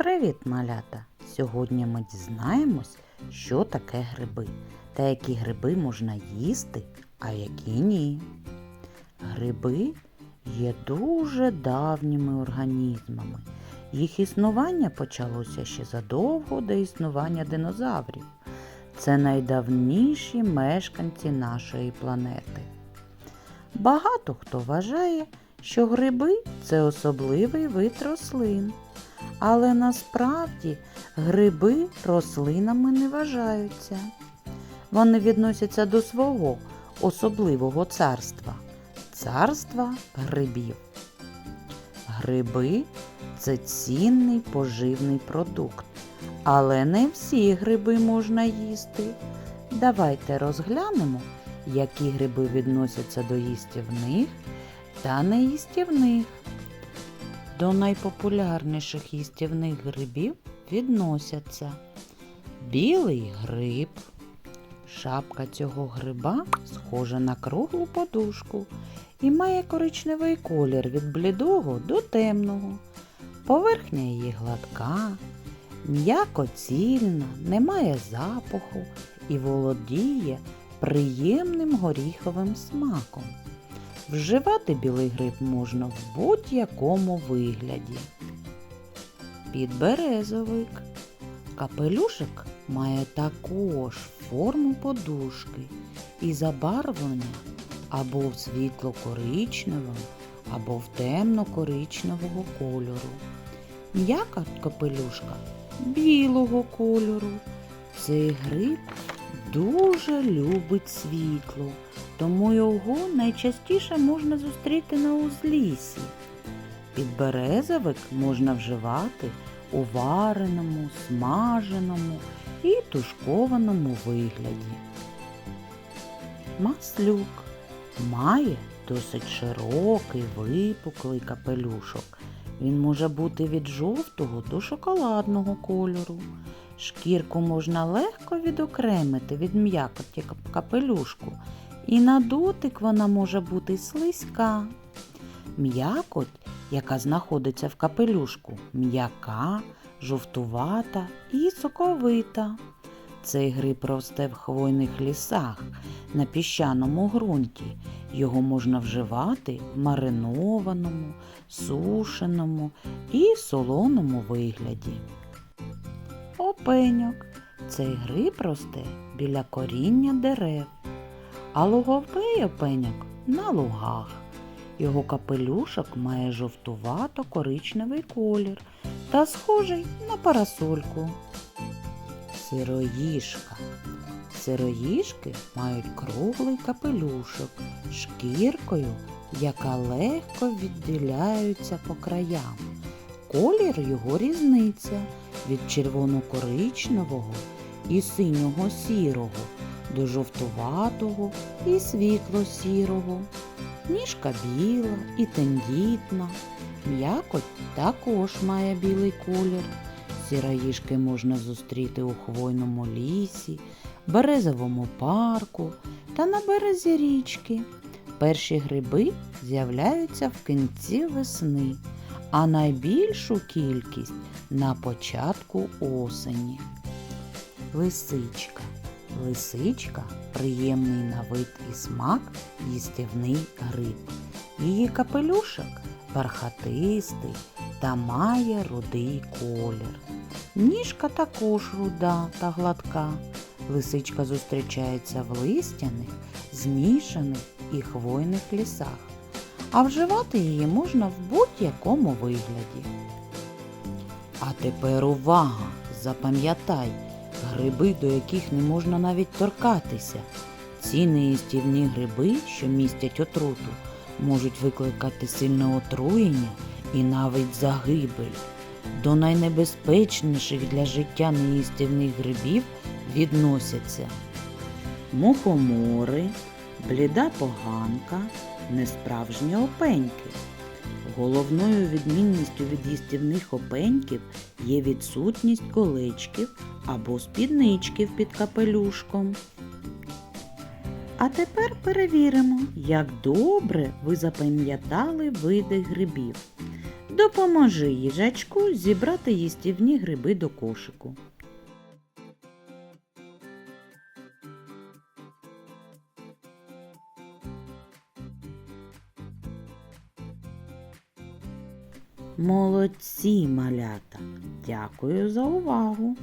Привіт, малята! Сьогодні ми дізнаємось, що таке гриби та які гриби можна їсти, а які ні. Гриби є дуже давніми організмами. Їх існування почалося ще задовго до існування динозаврів. Це найдавніші мешканці нашої планети. Багато хто вважає, що гриби це особливий вид рослин. Але насправді гриби рослинами не вважаються. Вони відносяться до свого особливого царства царства грибів. Гриби це цінний поживний продукт, але не всі гриби можна їсти. Давайте розглянемо, які гриби відносяться до їстівних та неїстівних. До найпопулярніших їстівних грибів відносяться білий гриб. Шапка цього гриба схожа на круглу подушку і має коричневий колір від блідого до темного. Поверхня її гладка, м'яко цільна, не має запаху і володіє приємним горіховим смаком. Вживати білий гриб можна в будь-якому вигляді. Підберезовик. Капелюшик має також форму подушки і забарвлення або в світло-коричневому, або в темно-коричневого кольору. М'яка капелюшка білого кольору. Цей гриб дуже любить світло, тому його найчастіше можна зустріти на узліссі. Підберезовик можна вживати у вареному, смаженому і тушкованому вигляді. Маслюк має досить широкий випуклий капелюшок. Він може бути від жовтого до шоколадного кольору. Шкірку можна легко відокремити від м'якоті капелюшку, і на дотик вона може бути слизька. М'якоть, яка знаходиться в капелюшку, м'яка, жовтувата і соковита. Цей гриб росте в хвойних лісах на піщаному ґрунті. Його можна вживати в маринованому, сушеному і солоному вигляді. Опеньок. Цей гриб росте біля коріння дерев, а луговий опеньок на лугах. Його капелюшок має жовтувато-коричневий колір та схожий на парасольку. Сироїжка. Сироїжки мають круглий капелюшок шкіркою, яка легко відділяється по краям. Колір його різниця від червоно-коричневого і синього сірого до жовтуватого і світло-сірого. Ніжка біла і тендітна. М'якоть також має білий колір. Сіраїшки можна зустріти у хвойному лісі, березовому парку та на березі річки. Перші гриби з'являються в кінці весни, а найбільшу кількість на початку осені. Лисичка. Лисичка приємний на вид і смак їстівний гриб. Її капелюшок бархатистий та має рудий колір. Ніжка також руда та гладка. Лисичка зустрічається в листяних, змішаних і хвойних лісах, а вживати її можна в будь-якому вигляді. А тепер увага! Запам'ятай, гриби, до яких не можна навіть торкатися. Ці неїстівні гриби, що містять отруту, можуть викликати сильне отруєння і навіть загибель. До найнебезпечніших для життя неїстівних грибів відносяться мухомори, бліда поганка, несправжні опеньки. Головною відмінністю від їстівних опеньків є відсутність колечків або спідничків під капелюшком. А тепер перевіримо, як добре ви запам'ятали види грибів. Допоможи їжачку зібрати їстівні гриби до кошику. Молодці, малята! Дякую за увагу!